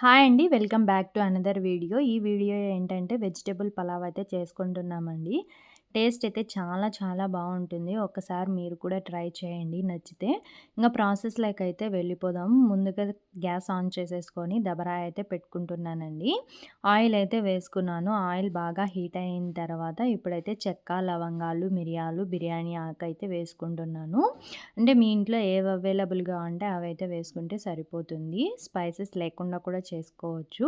Hi అండి. Welcome back to another video. ఈ video ఏంటంటే వెజిటబుల్ పలావ్ అయితే చేసుకుంటున్నామండి. టేస్ట్ అయితే చాలా చాలా బాగుంటుంది. ఒకసారి మీరు కూడా ట్రై చేయండి నచ్చితే. ఇంకా ప్రాసెస్ లైక్ అయితే వెళ్ళిపోదాం. ముందుగా గ్యాస్ ఆన్ చేసేసుకొని దబరా అయితే పెట్టుకుంటున్నానండి. ఆయిల్ అయితే వేసుకున్నాను. ఆయిల్ బాగా హీట్ అయిన తర్వాత ఇప్పుడైతే చెక్క, లవంగాలు, మిరియాలు, బిర్యానీ ఆకు అయితే వేసుకుంటున్నాను. అంటే మీ ఇంట్లో ఏవి అవైలబుల్‌గా ఉంటే అవైతే వేసుకుంటే సరిపోతుంది. స్పైసెస్ లేకుండా కూడా చేసుకోవచ్చు.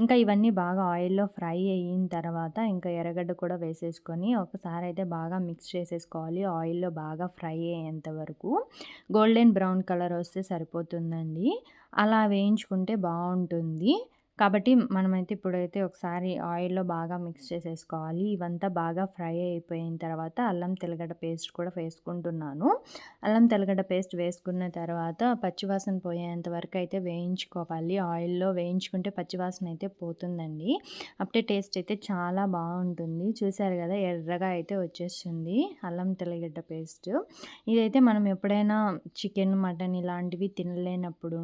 ఇంకా ఇవన్నీ బాగా ఆయిల్‌లో ఫ్రై అయిన తర్వాత ఇంకా ఎర్రగడ్డ కూడా వేసేసుకొని ఒకసారి అయితే బాగా మిక్స్ చేసేసుకోవాలి. ఆయిల్‌లో బాగా ఫ్రై అయ్యేంత వరకు. గోల్డెన్ బ్రౌన్ కలర్ వస్తే సరిపోతుందండి. అలా వేయించుకుంటే బాగుంటుంది కాబట్టి మనమైతే ఇప్పుడైతే ఒకసారి ఆయిల్‌లో బాగా మిక్స్ చేసేసుకోవాలి. ఇవంతా బాగా ఫ్రై అయిపోయిన తర్వాత అల్లం తెల్లగడ్డ పేస్ట్ కూడా వేసుకుంటున్నాను. అల్లం తెల్లగడ్డ పేస్ట్ వేసుకున్న తర్వాత పచ్చివాసన పోయేంత వరకు అయితే వేయించుకోవాలి. ఆయిల్‌లో వేయించుకుంటే పచ్చివాసన అయితే పోతుందండి. అప్పుడే టేస్ట్ అయితే చాలా బాగుంటుంది చూసారు కదా ఎర్రగా అయితే వచ్చేస్తుంది అల్లం తెల్లగడ్డ పేస్ట్. ఇదైతే మనం ఎప్పుడైనా చికెన్, మటన్ ఇలాంటివి తినలేనప్పుడు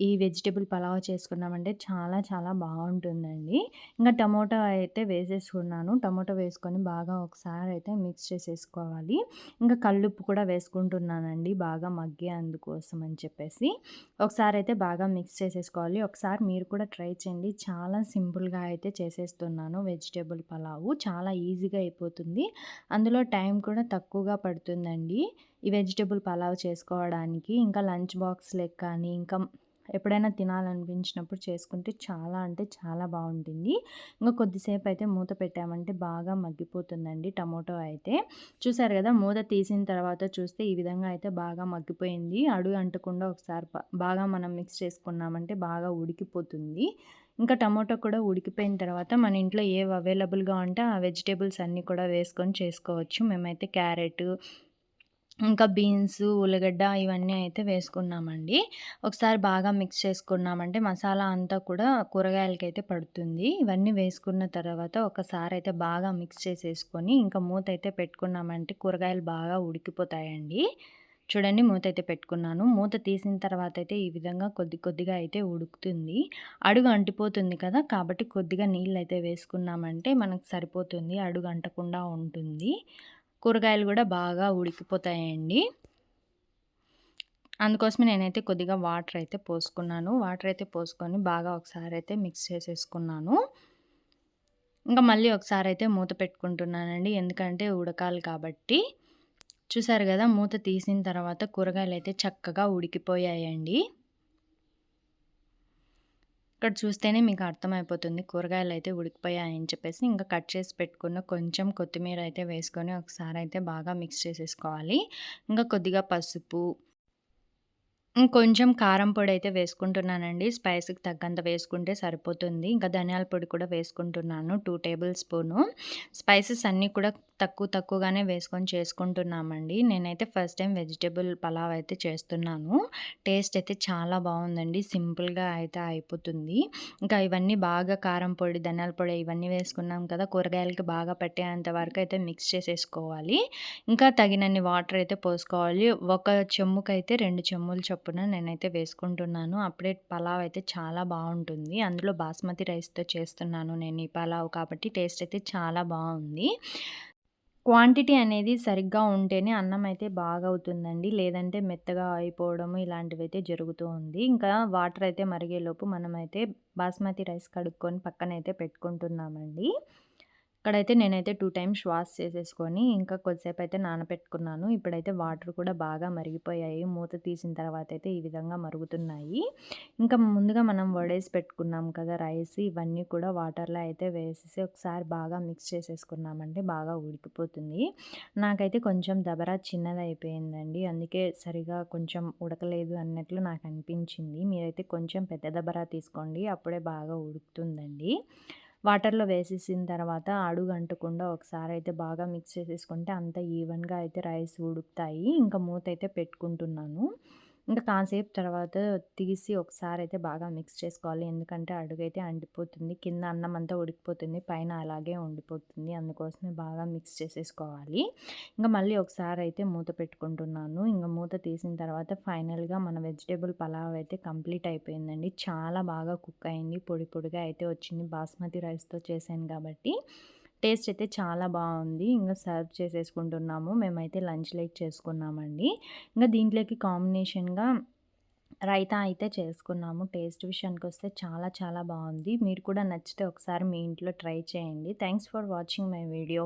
ఈ వెజిటేబుల్ పలావ్ చేసుకున్నామంటే చాలా చాలా బాగుంటుందండి ఇంకా టమోటా అయితే వేసేసుకున్నాను. టమోటా వేసుకొని బాగా ఒకసారి అయితే మిక్స్ చేసేసుకోవాలి. ఇంకా కల్లుప్పు కూడా వేసుకుంటున్నానండి బాగా మగ్గే అందుకోసం అని చెప్పేసి. ఒకసారి అయితే బాగా మిక్స్ చేసేసుకోవాలి. ఒకసారి మీరు కూడా ట్రై చేయండి. చాలా సింపుల్‌గా అయితే చేసేస్తున్నాను వెజిటేబుల్ పలావు. చాలా ఈజీగా అయిపోతుంది. అందులో టైం కూడా తక్కువగా పడుతుందండి. ఈ వెజిటేబుల్ పలావ్ చేసుకోవడానికి. ఇంకా లంచ్ బాక్స్ లెక్క కానీ ఇంకా ఎప్పుడైనా తినాలనిపించినప్పుడు చేసుకుంటే చాలా అంటే చాలా బాగుంటుంది ఇంకా కొద్దిసేపు అయితే మూత పెట్టామంటే బాగా మగ్గిపోతుందండి టమోటో అయితే. చూసారు కదా మూత తీసిన తర్వాత చూస్తే ఈ విధంగా అయితే బాగా మగ్గిపోయింది. అడుగు అంటకుండా ఒకసారి బాగా మనం మిక్స్ చేసుకున్నామంటే బాగా ఉడికిపోతుంది. ఇంకా టమోటో కూడా ఉడికిపోయిన తర్వాత మన ఇంట్లో ఏవి అవైలబుల్‌గా ఉంటే ఆ వెజిటేబుల్స్ అన్నీ కూడా వేసుకొని చేసుకోవచ్చు. మేమైతే క్యారెట్ ఇంకా బీన్స్, ఉల్లిగడ్డ ఇవన్నీ అయితే వేసుకున్నామండి. ఒకసారి బాగా మిక్స్ చేసుకున్నామంటే మసాలా అంతా కూడా కూరగాయలకైతే పడుతుంది. ఇవన్నీ వేసుకున్న తర్వాత ఒకసారి అయితే బాగా మిక్స్ చేసేసుకొని ఇంకా మూత అయితే పెట్టుకున్నామంటే కూరగాయలు బాగా ఉడికిపోతాయండి. చూడండి మూత అయితే పెట్టుకున్నాను. మూత తీసిన తర్వాత అయితే ఈ విధంగా కొద్ది కొద్దిగా అయితే ఉడుకుతుంది. అడుగు అంటిపోతుంది కదా! కాబట్టి కొద్దిగా నీళ్ళు అయితే వేసుకున్నామంటే మనకు సరిపోతుంది. అడుగు అంటకుండా ఉంటుంది. కూరగాయలు కూడా బాగా ఉడికిపోతాయండి. అందుకోసమే నేనైతే కొద్దిగా వాటర్ అయితే పోసుకున్నాను. వాటర్ అయితే పోసుకొని బాగా ఒకసారి అయితే మిక్స్ చేసేసుకున్నాను. ఇంకా మళ్ళీ ఒకసారి అయితే మూత పెట్టుకుంటున్నానండి. ఎందుకంటే ఉడకాలి కాబట్టి. చూసారు కదా మూత తీసిన తర్వాత కూరగాయలు అయితే చక్కగా ఉడికిపోయాయండి. ఇక్కడ చూస్తేనే మీకు అర్థమైపోతుంది కూరగాయలు అయితే ఉడికిపోయాయని చెప్పేసి ఇంకా కట్ చేసి పెట్టుకున్న కొంచెం కొత్తిమీర అయితే వేసుకొని ఒకసారి అయితే బాగా మిక్స్ చేసేసుకోవాలి. ఇంకా కొద్దిగా పసుపు కొంచెం కారం పొడి అయితే వేసుకుంటున్నానండి. స్పైస్‌కి తగ్గంత వేసుకుంటే సరిపోతుంది. ఇంకా ధనియాల పొడి కూడా వేసుకుంటున్నాను 2 టేబుల్ స్పూను. స్పైసెస్ అన్నీ కూడా తక్కువ తక్కువగానే వేసుకొని చేసుకుంటున్నామండి. నేనైతే ఫస్ట్ టైం వెజిటబుల్ పలావ్ అయితే చేస్తున్నాను. టేస్ట్ అయితే చాలా బావుందండి. సింపుల్‌గా అయితే అయిపోతుంది. ఇంకా ఇవన్నీ బాగా కారం పొడి, ధనియాల పొడి ఇవన్నీ వేసుకున్నాం కదా! కూరగాయలకి బాగా పట్టేంత వరకు అయితే మిక్స్ చేసేసుకోవాలి. ఇంకా తగినన్ని వాటర్ అయితే పోసుకోవాలి. ఒక చెమ్ముకైతే 2 చెమ్ములు చొప్పున నేనైతే వేసుకుంటున్నాను. అప్పుడే పలావ్ అయితే చాలా బాగుంటుంది అందులో బాస్మతి రైస్‌తో చేస్తున్నాను నేను ఈ పలావ్ కాబట్టి టేస్ట్ అయితే చాలా బాగుంది క్వాంటిటీ అనేది సరిగ్గా ఉంటేనే అన్నం అయితే బాగా అవుతుందండి లేదంటే మెత్తగా అయిపోవడం ఇలాంటివైతే జరుగుతూ ఉంది. ఇంకా వాటర్ అయితే మరిగేలోపు మనమైతే బాస్మతి రైస్ కడుక్కొని పక్కనైతే పెట్టుకుంటున్నామండి. ఇక్కడైతే నేనైతే టూ టైమ్స్ వాష్ చేసేసుకొని ఇంకా కొద్దిసేపు అయితే నానబెట్టుకున్నాను. ఇప్పుడైతే వాటర్ కూడా బాగా మరిగిపోయాయి. మూత తీసిన తర్వాత అయితే ఈ విధంగా మరుగుతున్నాయి. ఇంకా ముందుగా మనం వడేసి పెట్టుకున్నాం కదా రైస్ ఇవన్నీ కూడా వాటర్‌లో అయితే వేసేసి ఒకసారి బాగా మిక్స్ చేసేసుకున్నామంటే బాగా ఉడికిపోతుంది. నాకైతే కొంచెం దబరా చిన్నదయిపోయిందండి. అందుకే సరిగా కొంచెం ఉడకలేదు అన్నట్లు నాకు అనిపించింది. మీరైతే కొంచెం పెద్ద దబరా తీసుకోండి. అప్పుడే బాగా ఉడుకుతుందండి. వాటర్‌లో వేసేసిన తర్వాత అడుగు అంటకుండా ఒకసారి అయితే బాగా మిక్స్ చేసేసుకుంటే అంత ఈవెన్‌గా అయితే రైస్ ఉడుకుతాయి. ఇంకా మూత అయితే పెట్టుకుంటున్నాను. ఇంకా కాసేపు తర్వాత తీసి ఒకసారి అయితే బాగా మిక్స్ చేసుకోవాలి. ఎందుకంటే అడుగైతే అండిపోతుంది కింద అన్నం అంతా ఉడికిపోతుంది. పైన అలాగే ఉండిపోతుంది. అందుకోసమే బాగా మిక్స్ చేసేసుకోవాలి. ఇంకా మళ్ళీ ఒకసారి అయితే మూత పెట్టుకుంటున్నాను. ఇంకా మూత తీసిన తర్వాత ఫైనల్‌గా మన వెజిటేబుల్ పలావ్ అయితే కంప్లీట్ అయిపోయిందండి. చాలా బాగా కుక్ అయింది. పొడి పొడిగా అయితే వచ్చింది. బాస్మతి రైస్‌తో చేశాను కాబట్టి. టేస్ట్ అయితే చాలా బాగుంది ఇంకా సర్వ్ చేసేసుకుంటున్నాము. మేమైతే లంచ్ లైక్ చేసుకున్నామండి. ఇంకా దీంట్లోకి కాంబినేషన్‌గా రైతా అయితే చేసుకున్నాము. టేస్ట్ విషయానికి వస్తే చాలా చాలా బాగుంది మీరు కూడా నచ్చితే ఒకసారి మీ ఇంట్లో ట్రై చేయండి. Thanks for watching my video.